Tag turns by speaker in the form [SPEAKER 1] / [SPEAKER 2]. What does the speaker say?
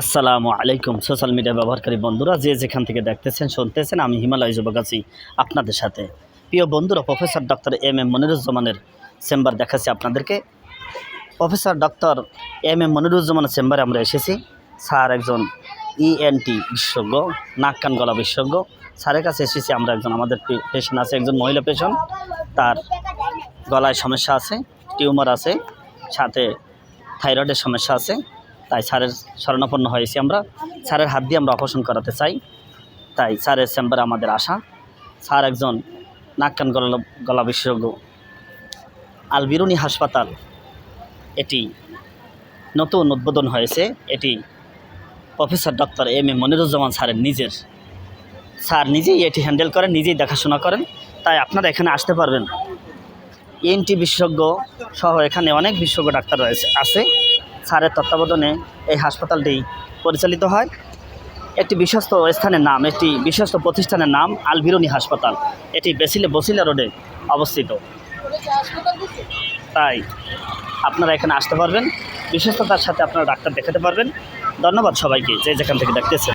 [SPEAKER 1] আসসালামু আলাইকুম। Social media ব্যবহারকারী বন্ধুরা, যে যেখান থেকে দেখতেছেন, শুনতেছেন, আমি হিমালয় যুবক আছি আপনাদের সাথে। প্রিয় বন্ধুরা প্রফেসর ডক্টর এম এম মনিরুজ্জামানের চেম্বার দেখাচ্ছি আপনাদেরকে। প্রফেসর ডক্টর এম এম মনিরুজ্জামানের চেম্বারে আমরা এসেছি। স্যার একজন ইএনটি বিশেষজ্ঞ, নাক কান গলা বিশেষজ্ঞ। স্যারের কাছে এসেছি, আমরা একজন আমাদের পেশেন্ট আছে, একজন মহিলা পেশেন্ট তার গলায় সমস্যা আছে, টিউমার আছে, সাথে থাইরয়েডের সমস্যা আছে। তাই স্যারের শরণাপন্ন হয়েছি আমরা। স্যারের হাত দিয়ে আমরা অপারেশন করাতে চাই। তাই স্যারের চেম্বারে আমাদের আসা। স্যার একজন নাক কান গলা গলা বিশেষজ্ঞ। আলবিরুনি হাসপাতাল। এটি নতুন উদ্বোধন হয়েছে। এটি professor doctor M A Moniruzzaman স্যারের নিজের। স্যার নিজেই এটি হ্যান্ডেল করেন, নিজেই দেখাশোনা করেন। তাই আপনারা এখানে আসতে পারবেন। এনটি বিশেষজ্ঞ সহ এখানে অনেক বিশেষজ্ঞ ডাক্তার রয়েছে, আছে। স্যারের তত্ত্বাবধানে এই হাসপাতালটি পরিচালিত হয়। একটি বিশ্বস্ত স্থানের নাম, একটি বিশ্বস্ত প্রতিষ্ঠানের নাম আলবিরুনি হাসপাতাল। এটি বেসিলে বসিলা রোডে অবস্থিত। তাই আপনারা এখানে আসতে পারবেন। বিশ্বস্ততার সাথে আপনারা ডাক্তার দেখাতে পারবেন। ধন্যবাদ সবাইকে যে যেখান থেকে দেখতেছেন।